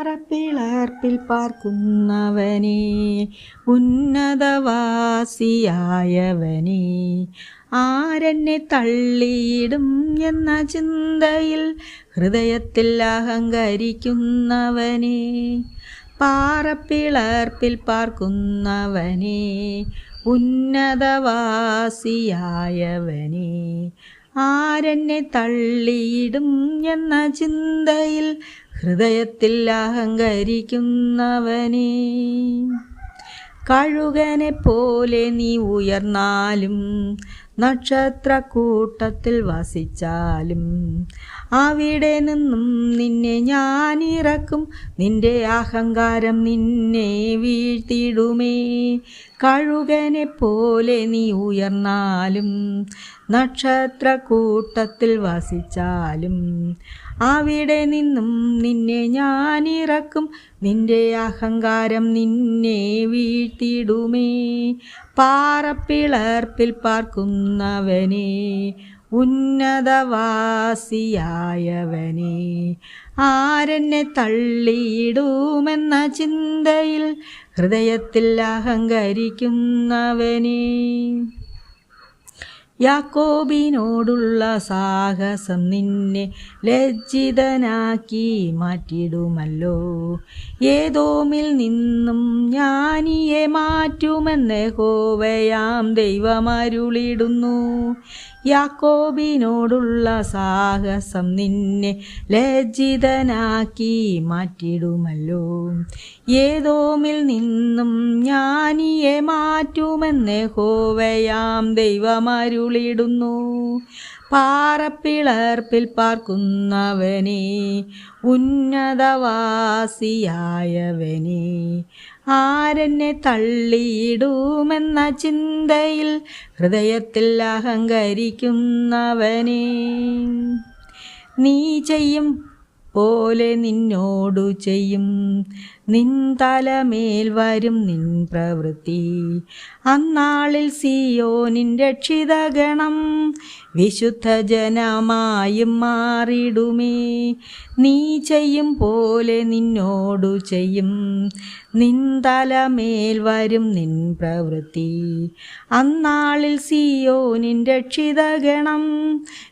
പാറപ്പിളർപ്പിൽ പാർക്കുന്നവനെ ഉന്നതവാസിയായവനെ ആരെന്നെ തള്ളിയിടും എന്ന ചിന്തയിൽ ഹൃദയത്തിൽ അഹങ്കരിക്കുന്നവനെ പാറപ്പിളർപ്പിൽ പാർക്കുന്നവനെ ഉന്നതവാസിയായവനെ ആരെന്നെ തള്ളിയിടും എന്ന ചിന്തയിൽ ഹൃദയത്തിൽ അഹങ്കരിക്കുന്നവനെ. കഴുകനെ പോലെ നീ ഉയർന്നാലും നക്ഷത്രക്കൂട്ടത്തിൽ വസിച്ചാലും അവിടെ നിന്നും നിന്നെ ഞാൻ ഇറക്കും നിന്റെ അഹങ്കാരം നിന്നെ വീഴ്ത്തിടുമേ കഴുകനെ പോലെ നീ ഉയർന്നാലും നക്ഷത്രക്കൂട്ടത്തിൽ വസിച്ചാലും അവിടെ നിന്നും നിന്നെ ഞാൻ ഇറക്കും നിന്റെ അഹങ്കാരം നിന്നെ വീഴ്ത്തിടുമേ പാറപ്പിളർപ്പിൽ പാർക്കുന്നവനെ ഉന്നതവാസിയായവനെ ആരെന്നെ തള്ളിയിടുമെന്ന ചിന്തയിൽ ഹൃദയത്തിൽ അഹങ്കരിക്കുന്നവനെ യാക്കോബിനോടുള്ള സാഹസം നിന്നെ ലജ്ജിതനാക്കി മാറ്റിടുമല്ലോ ഏതോമിൽ നിന്നും ഞാനിയെ മാറ്റുമെന്ന് ഹോവയാം ദൈവമരുളിടുന്നു. യാക്കോബിനോടുള്ള സാഹസം നിന്നെ ലജ്ജിതനാക്കി മാറ്റിടുമല്ലോ ഏതോമിൽ നിന്നും ഞാനിയെ മാറ്റുമെന്ന് ഹോവയാം ദൈവമരുളിടുന്നു. പാറപ്പിളർപ്പിൽ പാർക്കുന്നവനെ ഉന്നതവാസിയായവനെ. ആരെന്നെ തള്ളിയിടുമെന്ന ചിന്തയിൽ ഹൃദയത്തിൽ അഹങ്കരിക്കുന്നവനെ. നീ ചെയ്യും പോലെ നിന്നോടു ചെയ്യും. നിൻ തലമേൽ വരും നിൻ പ്രവൃത്തി. അന്നാളിൽ സിയോ നിൻ രക്ഷിതഗണം വിശുദ്ധ ജനമായും മാറിടുമേ. നീ ചെയ്യും പോലെ നിന്നോടു ചെയ്യും. നിൻ തലമേൽ വരും നിൻ പ്രവൃത്തി. അന്നാളിൽ സിയോ നിൻ രക്ഷിതഗണം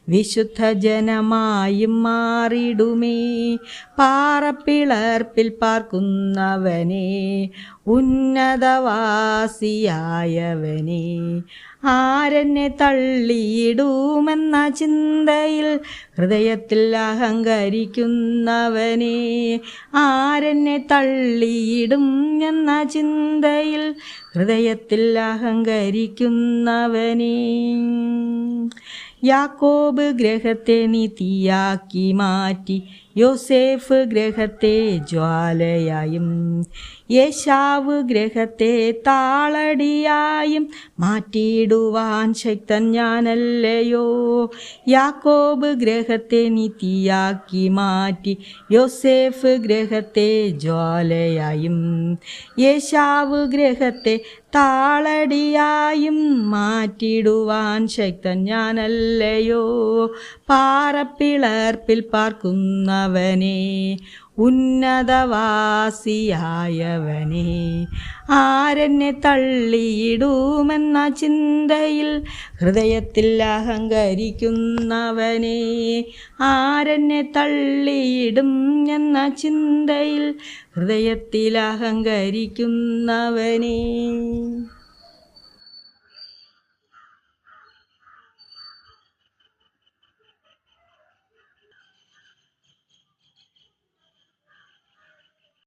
വിശുദ്ധ ജനമായും മാറിടുമേ. പാറപ്പിളർപ്പിൽ പാർക്കുന്നവനെ ഉന്നതവാസിയായവനെ ആരെന്നെ തള്ളിയിടുമെന്ന ചിന്തയിൽ ഹൃദയത്തിൽ അഹങ്കരിക്കുന്നവനെ ആരെന്നെ തള്ളിയിടും എന്ന ചിന്തയിൽ ഹൃദയത്തിൽ അഹങ്കരിക്കുന്നവനെ. യാക്കോബ് ഗ്രഹത്തെ നീ തീയാക്കി മാറ്റി യോസേഫ് ഗ്രഹത്തെ ജ്വാലയായും യേശാവ് ഗ്രഹത്തെ താളടിയായും മാറ്റിയിടുവാൻ ശക്തൻ ഞാനല്ലയോ? യാക്കോബ് ഗ്രഹത്തെ നീ തീയാക്കി മാറ്റി യോസേഫ് ഗ്രഹത്തെ ജ്വാലയായും യേശാവ് ഗ്രഹത്തെ താളടിയായും മാറ്റിടുവാൻ ശക്തൻ ഞാനല്ലയോ പാറപ്പിളർപ്പിൽ പാർക്കുന്നവനെ ഉന്നതവാസിയായവനെ ആരെന്നെ തള്ളിയിടുമെന്ന ചിന്തയിൽ ഹൃദയത്തിൽ അഹങ്കരിക്കുന്നവനെ ആരെന്നെ തള്ളിയിടും എന്ന ചിന്തയിൽ ഹൃദയത്തിൽ അഹങ്കരിക്കുന്നവനെ.